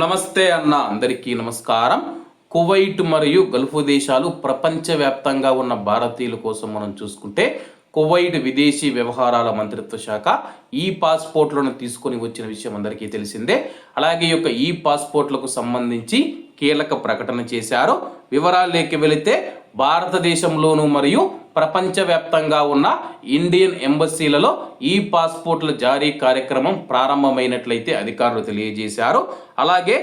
నమస్తే అన్న. అందరికీ నమస్కారం. కువైట్ మరియు గల్ఫ్ దేశాలు ప్రపంచవ్యాప్తంగా ఉన్న భారతీయుల కోసం మనం చూసుకుంటే కువైట్ విదేశీ వ్యవహారాల మంత్రిత్వ శాఖ ఈ పాస్పోర్ట్లను తీసుకొని వచ్చిన విషయం అందరికీ తెలిసిందే. అలాగే యొక్క ఈ పాస్పోర్ట్లకు సంబంధించి కీలక ప్రకటన చేశారు. వివరాల్లోకి వెళితే భారతదేశంలోను మరియు ప్రపంచవ్యాప్తంగా ఉన్న ఇండియన్ ఎంబసీలలో ఈ పాస్పోర్ట్ల జారీ కార్యక్రమం ప్రారంభమైనట్లయితే అధికారులు తెలియజేశారు. అలాగే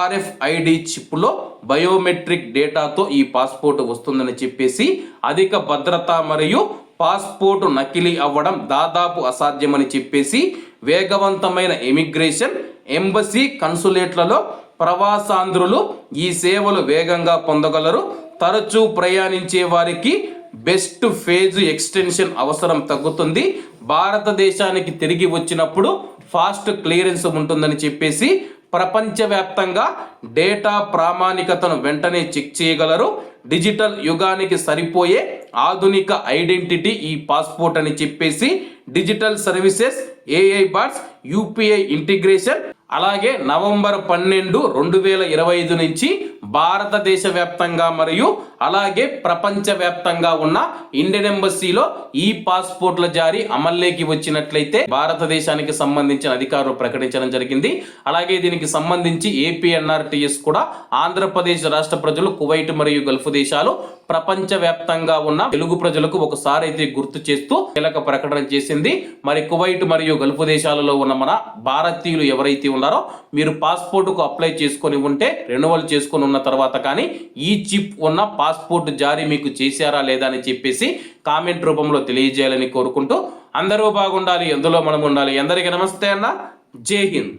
ఆర్ఎఫ్ఐడి చిప్లో బయోమెట్రిక్ డేటాతో ఈ పాస్పోర్ట్ వస్తుందని చెప్పేసి అధిక భద్రత మరియు పాస్పోర్ట్ నకిలీ అవ్వడం దాదాపు అసాధ్యమని చెప్పేసి వేగవంతమైన ఇమిగ్రేషన్ ఎంబసీ కన్సులేట్లలో ప్రవాసాంధ్రులు ఈ సేవలు వేగంగా పొందగలరు. తరచూ ప్రయాణించే వారికి బెస్ట్ ఫేజ్ ఎక్స్టెన్షన్ అవసరం తగ్గుతుంది. భారతదేశానికి తిరిగి వచ్చినప్పుడు ఫాస్ట్ క్లియరెన్స్ ఉంటుందని చెప్పేసి ప్రపంచవ్యాప్తంగా డేటా ప్రామాణికతను వెంటనే చెక్ చేయగలరు. డిజిటల్ యుగానికి సరిపోయే ఆధునిక ఐడెంటిటీ ఈ పాస్పోర్ట్ అని చెప్పేసి digital services AI bots UPI integration అలాగే నవంబర్ పన్నెండు రెండు వేల ఇరవై ఐదు నుంచి భారతదేశ వ్యాప్తంగా మరియు అలాగే ప్రపంచ వ్యాప్తంగా ఉన్న ఇండియన్ ఎంబసీలో ఈ పాస్పోర్ట్ల జారీ అమల్లోకి వచ్చినట్లయితే భారతదేశానికి సంబంధించిన అధికారులు ప్రకటించడం జరిగింది. అలాగే దీనికి సంబంధించి ఏపీఎన్ఆర్టీఎస్ కూడా ఆంధ్రప్రదేశ్ రాష్ట్ర ప్రజలు కువైట్ మరియు గల్ఫ్ దేశాలు ప్రపంచవ్యాప్తంగా ఉన్న తెలుగు ప్రజలకు ఒకసారి అయితే గుర్తు చేస్తూ కీలక ప్రకటన చేసింది. మరి కువైట్ మరియు గల్ఫ్ దేశాలలో ఉన్న మన భారతీయులు ఎవరైతే ఉన్నారో మీరు పాస్పోర్టుకు అప్లై చేసుకొని ఉంటే రెన్యువల్ చేసుకొని ఉన్న తర్వాత కానీ ఈ చిప్ ఉన్న పాస్పోర్ట్ జారీ మీకు చేశారా లేదా అని చెప్పేసి కామెంట్ రూపంలో తెలియజేయాలని కోరుకుంటూ అందరూ బాగుండాలి ఎందులో మనం ఉండాలి. అందరికీ నమస్తే అన్న. జై హింద్.